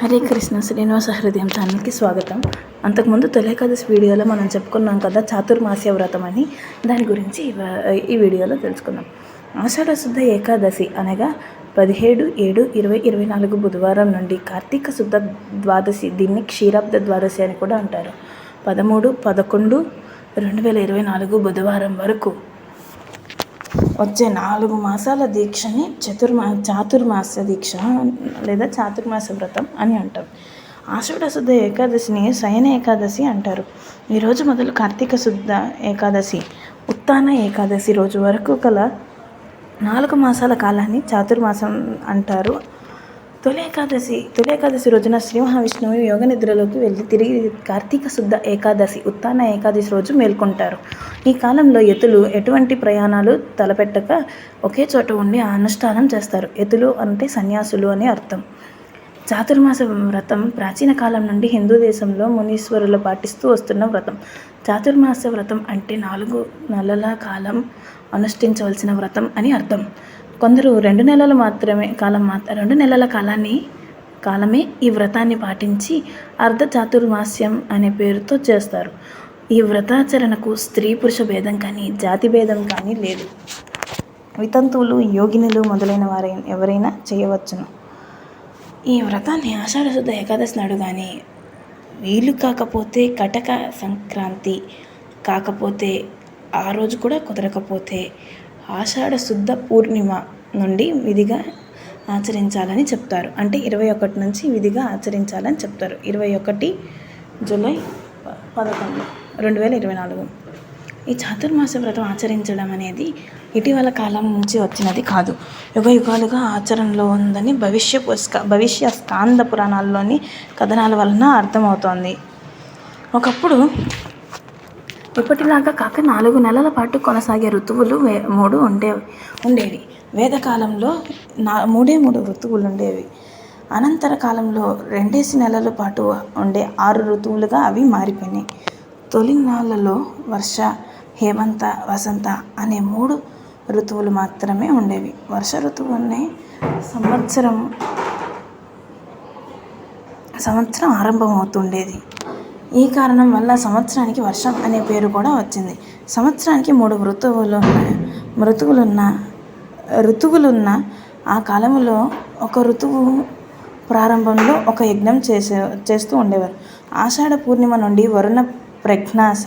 హరే కృష్ణ శ్రీనివాస హృదయం ఛానల్కి స్వాగతం. అంతకుముందు తొలేకాదశి వీడియోలో మనం చెప్పుకున్నాం కదా చాతుర్మాస్య వ్రతం అని. దాని గురించి ఈ ఈ వీడియోలో తెలుసుకుందాం. ఆషాఢ శుద్ధ ఏకాదశి అనగా పదిహేడు ఏడు ఇరవై ఇరవై నాలుగు బుధవారం నుండి కార్తీక శుద్ధ ద్వాదశి దీన్ని క్షీరాబ్ద ద్వాదశి అని కూడా అంటారు. పదమూడు పదకొండు రెండు వేల ఇరవై నాలుగు బుధవారం వరకు వచ్చే నాలుగు మాసాల దీక్షని చతుర్మా చాతుర్మాస దీక్ష లేదా చాతుర్మాస వ్రతం అని అంటాం ఆషాఢ శుద్ధ ఏకాదశిని శయన ఏకాదశి అంటారు. ఈరోజు మొదలు కార్తీక శుద్ధ ఏకాదశి ఉత్తాన ఏకాదశి రోజు వరకు గల నాలుగు మాసాల కాలాన్ని చాతుర్మాసం అంటారు. తొలి ఏకాదశి తొలి ఏకాదశి రోజున శ్రీ మహావిష్ణువు యోగ నిద్రలోకి వెళ్ళి తిరిగి కార్తీక శుద్ధ ఏకాదశి ఉత్తాన ఏకాదశి రోజు మేల్కొంటారు. ఈ కాలంలో ఎతులు ఎటువంటి ప్రయాణాలు తలపెట్టక ఒకే చోట ఉండి అనుష్ఠానం చేస్తారు. ఎతులు అంటే సన్యాసులు అని అర్థం. చాతుర్మాస వ్రతం ప్రాచీన కాలం నుండి హిందూ దేశంలో మునీశ్వరులు పాటిస్తూ వస్తున్న వ్రతం. చాతుర్మాస వ్రతం అంటే నాలుగు నెలల కాలం అనుష్ఠించవలసిన వ్రతం అని అర్థం. కొందరు రెండు నెలలు మాత్రమే కాలం మాత్ర రెండు నెలల కాలాన్ని కాలమే ఈ వ్రతాన్ని పాటించి అర్ధ చాతుర్మాస్యం అనే పేరుతో చేస్తారు. ఈ వ్రతాచరణకు స్త్రీ పురుష భేదం కానీ జాతి భేదం కానీ లేదు. వితంతువులు యోగినులు మొదలైన వారై ఎవరైనా చేయవచ్చును. ఈ వ్రతాన్ని ఆషాఢ శుద్ధ ఏకాదశి నాడు కానీ వీలు కాకపోతే కటక సంక్రాంతి కాకపోతే ఆ రోజు కూడా కుదరకపోతే ఆషాఢ శుద్ధ పూర్ణిమ నుండి విధిగా ఆచరించాలని చెప్తారు. అంటే ఇరవై ఒకటి నుంచి విధిగా ఆచరించాలని చెప్తారు. ఇరవై ఒకటి జూలై పదకొండు రెండు వేల ఇరవై నాలుగు. ఈ చాతుర్మాస వ్రతం ఆచరించడం అనేది ఇటీవల కాలం నుంచి వచ్చినది కాదు. యుగ యుగాలుగా ఆచరణలో ఉందని భవిష్య పుస్క భవిష్య స్కాంద పురాణాల్లోని కథనాల వలన అర్థమవుతోంది. ఒకప్పుడు ఇప్పటిలాగా కాక నాలుగు నెలల పాటు కొనసాగే ఋతువులు వే మూడు ఉండేవి ఉండేవి. వేదకాలంలో నా మూడే మూడు ఋతువులు ఉండేవి. అనంతర కాలంలో రెండేసి నెలల పాటు ఉండే ఆరు ఋతువులుగా అవి మారిపోయినాయి. తొలి నెలలో వర్ష హేమంత వసంత అనే మూడు ఋతువులు మాత్రమే ఉండేవి. వర్ష ఋతువునే సంవత్సరం సంవత్సరం ఆరంభమవుతుండేది. ఈ కారణం వల్ల సంవత్సరానికి వర్షం అనే పేరు కూడా వచ్చింది. సంవత్సరానికి మూడు ఋతువులు ఉన్నాయి. ఋతువులున్న ఋతువులున్న ఆ కాలంలో ఒక ఋతువు ప్రారంభంలో ఒక యజ్ఞం చేసే చేస్తూ ఉండేవారు. ఆషాఢ పూర్ణిమ నుండి వరుణ ప్రజ్ఞాస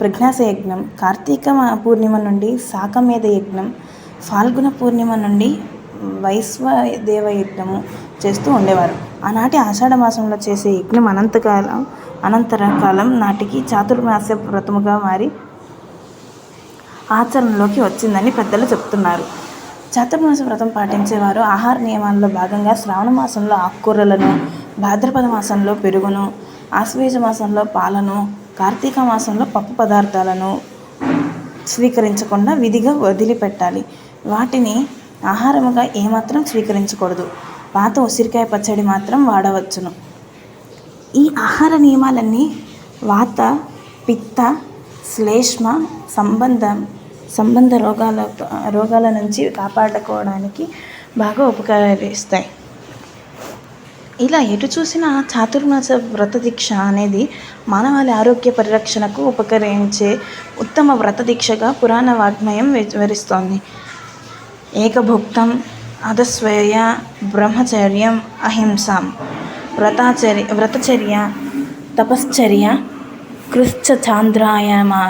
ప్రజ్ఞాస యజ్ఞం కార్తీక పూర్ణిమ నుండి శాకమేధ యజ్ఞం ఫాల్గుణ పూర్ణిమ నుండి వైశ్వదేవ యజ్ఞము చేస్తూ ఉండేవారు. ఆనాటి ఆషాఢ మాసంలో చేసే యజ్ఞం అనంతకాలం అనంతర కాలం నాటికి చాతుర్మాస వ్రతముగా మారి ఆచరణలోకి వచ్చిందని పెద్దలు చెప్తున్నారు. చాతుర్మాస వ్రతం పాటించేవారు ఆహార నియమాల్లో భాగంగా శ్రావణ మాసంలో ఆకుకూరలను భాద్రపద మాసంలో పెరుగును ఆశ్వేజ మాసంలో పాలను కార్తీక మాసంలో పప్పు పదార్థాలను స్వీకరించకుండా విధిగా వదిలిపెట్టాలి. వాటిని ఆహారముగా ఏమాత్రం స్వీకరించకూడదు. పాత ఉసిరికాయ పచ్చడి మాత్రం వాడవచ్చును. ఈ ఆహార నియమాలన్నీ వాత పిత్త శ్లేష్మ సంబంధం సంబంధ రోగాల రోగాల నుంచి కాపాడుకోవడానికి బాగా ఉపకరిస్తాయి. ఇలా ఎటు చూసినా చాతుర్మాస వ్రత దీక్ష అనేది మానవాళి ఆరోగ్య పరిరక్షణకు ఉపకరించే ఉత్తమ వ్రత దీక్షగా పురాణ వాగ్మయం వివరిస్తోంది. ఏకభుక్తం అధస్వయ బ్రహ్మచర్యం అహింసాం. వ్రతాచర్య వ్రతచర్య తపశ్చర్య కృశ్చ చాంద్రాయమా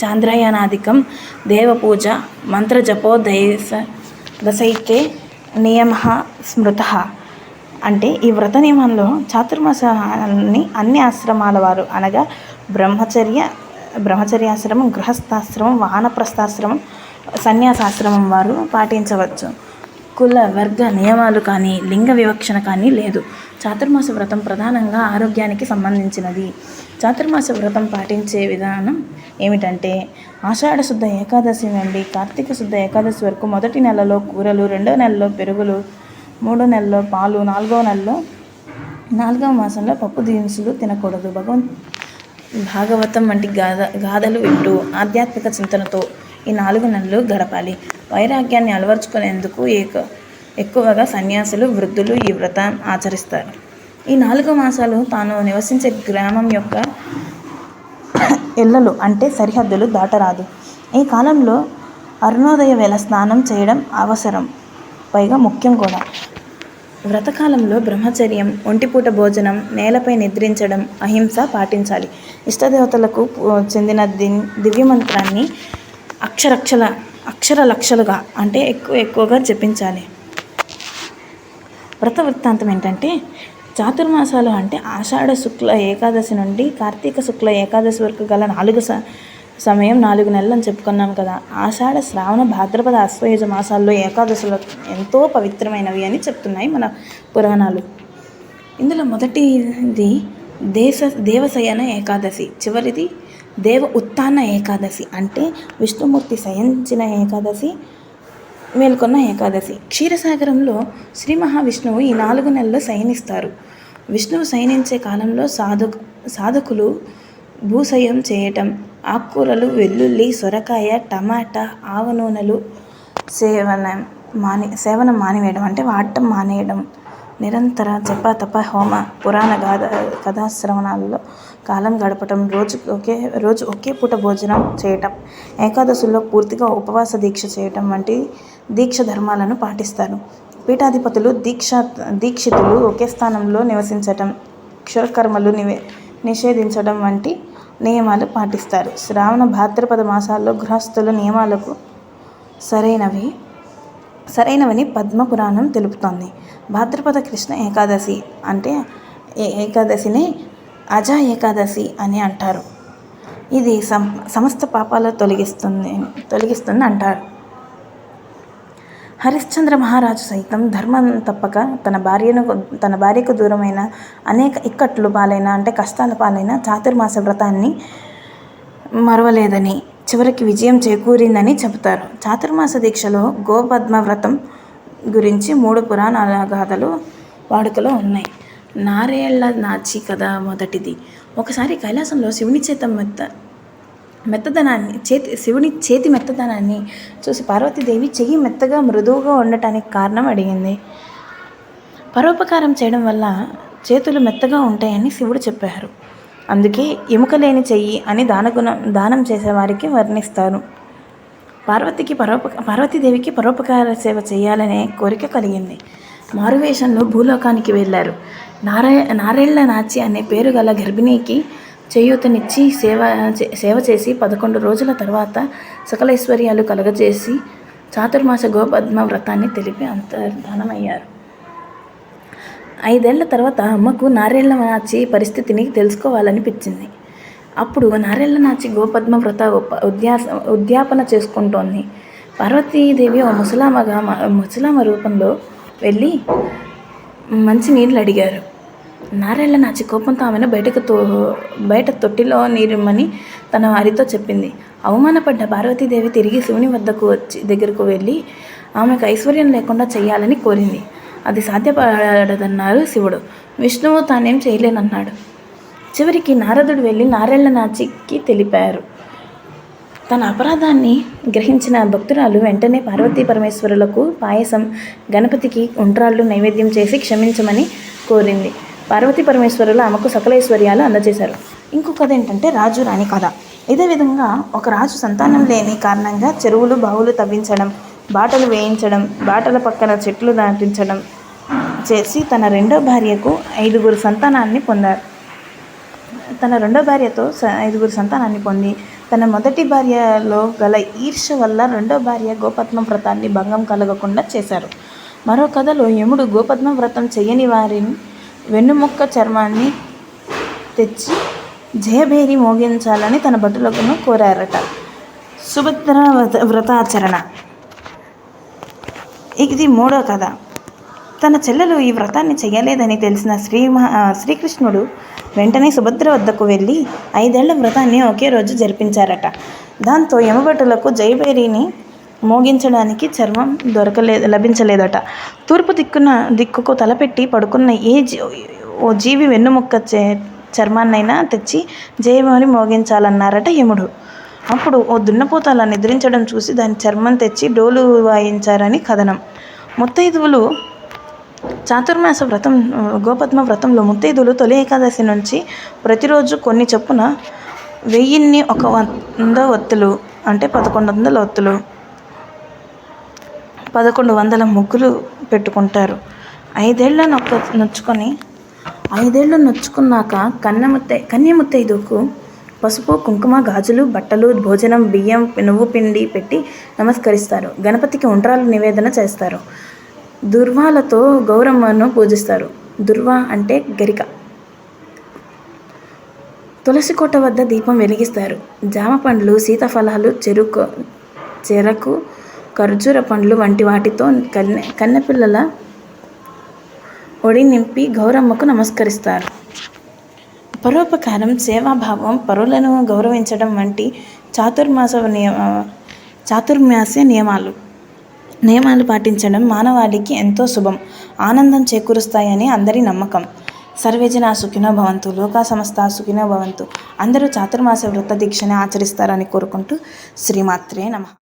చాంద్రాయనాదికం దేవపూజ మంత్రజపో దైస దశైతే నియమ స్మృత. అంటే ఈ వ్రత నియమంలో చాతుర్మాసాన్ని అన్ని ఆశ్రమాల వారు అనగా బ్రహ్మచర్య బ్రహ్మచర్యాశ్రమం గృహస్థాశ్రమం వానప్రస్థాశ్రమం సన్యాసాశ్రమం వారు పాటించవచ్చు. కుల వర్గ నియమాలు కానీ లింగ వివక్షణ కానీ లేదు. చాతుర్మాస వ్రతం ప్రధానంగా ఆరోగ్యానికి సంబంధించినది. చాతుర్మాస వ్రతం పాటించే విధానం ఏమిటంటే ఆషాఢ శుద్ధ ఏకాదశి నుండి కార్తీక శుద్ధ ఏకాదశి వరకు మొదటి నెలలో కూరలు రెండో నెలలో పెరుగులు మూడో నెలలో పాలు నాలుగో నెలలో నాలుగవ మాసంలో పప్పు దినుసులు తినకూడదు. భగవంత్ భాగవతం వంటి గాథ గాథలు వింటూ ఆధ్యాత్మిక చింతనతో ఈ నాలుగు నెలలు గడపాలి. వైరాగ్యాన్ని అలవర్చుకునేందుకు ఏక ఎక్కువగా సన్యాసులు వృద్ధులు ఈ వ్రతం ఆచరిస్తారు. ఈ నాలుగు మాసాలు తాను నివసించే గ్రామం యొక్క ఇళ్ళలు అంటే సరిహద్దులు దాటరాదు. ఈ కాలంలో అరుణోదయ వేళ స్నానం చేయడం అవసరం పైగా ముఖ్యం కూడా. వ్రతకాలంలో బ్రహ్మచర్యం ఒంటిపూట భోజనం నేలపై నిద్రించడం అహింస పాటించాలి. ఇష్టదేవతలకు చెందిన ది దివ్య మంత్రాన్ని అక్షరక్షల అక్షర లక్షలుగా అంటే ఎక్కువ ఎక్కువగా జపించాలి. వ్రత వృత్తాంతం ఏంటంటే చాతుర్మాసాలు అంటే ఆషాఢ శుక్ల ఏకాదశి నుండి కార్తీక శుక్ల ఏకాదశి వరకు గల నాలుగు స సమయం నాలుగు నెలలు అని చెప్పుకున్నాం కదా. ఆషాఢ శ్రావణ భాద్రపద అశ్వయుజ మాసాల్లో ఏకాదశులు ఎంతో పవిత్రమైనవి అని చెప్తున్నాయి మన పురాణాలు. ఇందులో మొదటిది దేశ దేవశయన ఏకాదశి. చివరిది దేవ ఉత్థాన ఏకాదశి అంటే విష్ణుమూర్తి శయించిన ఏకాదశి మేల్కొన్న ఏకాదశి. క్షీరసాగరంలో శ్రీ మహావిష్ణువు ఈ నాలుగు నెలల్లో శయనిస్తారు విష్ణువు శయనించే కాలంలో సాధు సాధకులు భూసయం చేయటం ఆకుకూరలు వెల్లుల్లి సొరకాయ టమాటా ఆవ నూనెలు సేవన మాని సేవనం మానివేయడం అంటే వాడటం మానేయడం నిరంతర జప తప హోమ పురాణ గాథ కథాశ్రవణాలలో కాలం గడపటం రోజు ఒకే రోజు ఒకే పూట భోజనం చేయటం ఏకాదశుల్లో పూర్తిగా ఉపవాస దీక్ష చేయటం వంటి దీక్ష ధర్మాలను పాటిస్తారు. పీఠాధిపతులు దీక్ష దీక్షితులు ఒకే స్థానంలో నివసించటం క్షురకర్మలు నివే నిషేధించడం వంటి నియమాలు పాటిస్తారు. శ్రావణ భాద్రపద మాసాల్లో గృహస్థుల నియమాలకు సరైనవి సరైనవని పద్మపురాణం తెలుపుతోంది. భాద్రపద కృష్ణ ఏకాదశి అంటే ఏకాదశిని అజా ఏకాదశి అని అంటారు. ఇది సం సమస్త పాపాలు తొలగిస్తుంది తొలగిస్తుంది అంటారు. హరిశ్చంద్ర మహారాజు సైతం ధర్మం తప్పక తన భార్యను తన భార్యకు దూరమైన అనేక ఇక్కట్లు పాలైన అంటే కష్టాల పాలైన చాతుర్మాస వ్రతాన్ని మరవలేదని చివరికి విజయం చేకూరిందని చెబుతారు. చాతుర్మాస దీక్షలో గోపద్మ వ్రతం గురించి మూడు పురాణాల గాథలు వాడుకలో ఉన్నాయి. నారేళ్ళ నాచి కథ మొదటిది. ఒకసారి కైలాసంలో శివుని చేత మెత్త మెత్తదనాన్ని చేతి శివుని చేతి మెత్తదనాన్ని చూసి పార్వతీదేవి చెయ్యి మెత్తగా మృదువుగా ఉండటానికి కారణం అడిగింది. పరోపకారం చేయడం వల్ల చేతులు మెత్తగా ఉంటాయని శివుడు చెప్పారు. అందుకే ఎముక లేని చెయ్యి అని దానగుణం దానం చేసేవారికి వర్ణిస్తారు. పార్వతికి పరోప పార్వతీదేవికి పరోపకార సేవ చేయాలనే కోరిక కలిగింది. మారువేషంలో భూలోకానికి వెళ్ళారు. నారాయ నారేళ్ళ నాచి అనే పేరు గల గర్భిణీకి చేయూతనిచ్చి సేవ చే- సేవ చేసి పదకొండు రోజుల తర్వాత సకలైశ్వర్యాలు కలగజేసి చాతుర్మాస గోపద్మ వ్రతాన్ని తెలిపి అంతర్ధానమయ్యారు ఐదేళ్ళ తర్వాత అమ్మకు నారేళ్ళ నాచి పరిస్థితిని తెలుసుకోవాలనిపించింది. అప్పుడు నారేళ్ళ నాచి గోపద్మ వ్రత ఉద్యాస ఉద్యాపన చేసుకుంటోంది. పార్వతీదేవి ఓ ముసలామగా ముసలామ రూపంలో వెళ్ళి మంచి నీళ్ళు అడిగారు. నారేళ్ళ నాచి కోపంతో ఆమెను బయటకు తో బయట తొట్టిలో నీరిమ్మని తన వారితో చెప్పింది. అవమానపడ్డ పార్వతీదేవి తిరిగి శివుని వద్దకు వచ్చి దగ్గరకు వెళ్ళి ఆమెకు ఐశ్వర్యం లేకుండా చేయాలని కోరింది. అది సాధ్యపడదన్నారు శివుడు. విష్ణువు తానేం చేయలేనన్నాడు. చివరికి నారదుడు వెళ్ళి నారేళ్ళ నాచికి తెలిపారు. తన అపరాధాన్ని గ్రహించిన భక్తురాలు వెంటనే పార్వతీ పరమేశ్వరులకు పాయసం గణపతికి ఉండ్రాళ్ళు నైవేద్యం చేసి క్షమించమని కోరింది. పార్వతీ పరమేశ్వరులు ఆమెకు సకలైశ్వర్యాలు అందజేశారు. ఇంకో కథ ఏంటంటే రాజు రాణి కథ. ఇదే విధంగా ఒక రాజు సంతానం లేని కారణంగా చెరువులు బావులు తవ్వించడం బాటలు వేయించడం బాటల పక్కన చెట్లు నాటించడం చేసి తన రెండో భార్యకు ఐదుగురు సంతానాన్ని పొందారు. తన రెండో భార్యతో స- ఐదుగురు సంతానాన్ని పొంది తన మొదటి భార్యలో గల ఈర్ష వల్ల రెండో భార్య గోపద్మ వ్రతాన్ని భంగం కలగకుండా చేశారు. మరో కథలో యముడు గోపద్మ వ్రతం చేయని వారిని వెన్నుముక్క చర్మాన్ని తెచ్చి జయభేరి మోగించాలని తన భటులకును కోరారట. సుభద్ర వ్రత వ్రతాచరణ. ఇది మూడో కథ. తన చెల్లెలు ఈ వ్రతాన్ని చేయలేదని తెలిసిన శ్రీ మహా శ్రీకృష్ణుడు వెంటనే సుభద్ర వద్దకు వెళ్ళి ఐదేళ్ళ వ్రతాన్ని ఒకే రోజు జరిపించారట. దాంతో యమభటులకు జయభేరిని మోగించడానికి చర్మం దొరకలేదు లభించలేదట. తూర్పు దిక్కున దిక్కుకు తలపెట్టి పడుకున్న ఏ జీ ఓ జీవి వెన్నుముక్క చే చర్మాన్నైనా తెచ్చి జయమని మోగించాలన్నారట యముడు. అప్పుడు ఓ దున్నపోత అలా నిద్రించడం చూసి దాని చర్మం తెచ్చి డోలు వాయించారని కథనం. ముత్తైదువులు చాతుర్మాస వ్రతం గోపద్మ వ్రతంలో ముత్తైదులు తొలి ఏకాదశి నుంచి ప్రతిరోజు కొన్ని చొప్పున వెయ్యిన్ని ఒక వంద ఒత్తులు అంటే పదకొండు వందల ఒత్తులు పదకొండు వందల ముగ్గులు పెట్టుకుంటారు. ఐదేళ్ళ నొక్క నొచ్చుకొని ఐదేళ్ళు నొచ్చుకున్నాక కన్నెముత్తై కన్యముత్తైదుకు పసుపు కుంకుమ గాజులు బట్టలు భోజనం బియ్యం నువ్వు పిండి పెట్టి నమస్కరిస్తారు. గణపతికి ఉండ్రాలు నివేదన చేస్తారు. దుర్వాలతో గౌరమ్మను పూజిస్తారు. దుర్వా అంటే గరిక. తులసి కోట వద్ద దీపం వెలిగిస్తారు. జామ పండ్లు సీతాఫలాలు చెరుకు చెరకు ఖర్జూర పండ్లు వంటి వాటితో కన్నె కన్నెపిల్లల ఒడి నింపి గౌరమ్మకు నమస్కరిస్తారు. పరోపకారం సేవాభావం పరులను గౌరవించడం వంటి చాతుర్మాస నియమ చాతుర్మాస్య నియమాలు. నియమాలు పాటించడం మానవాళికి ఎంతో శుభం. ఆనందం చేకూరుస్తాయని అందరి నమ్మకం. సర్వేజన సుఖినో భవంతు లోకా సమస్త సుఖినో భవంతు. అందరూ చాతుర్మాస వృత్త దీక్షని ఆచరిస్తారని కోరుకుంటూ శ్రీమాత్రే నమ.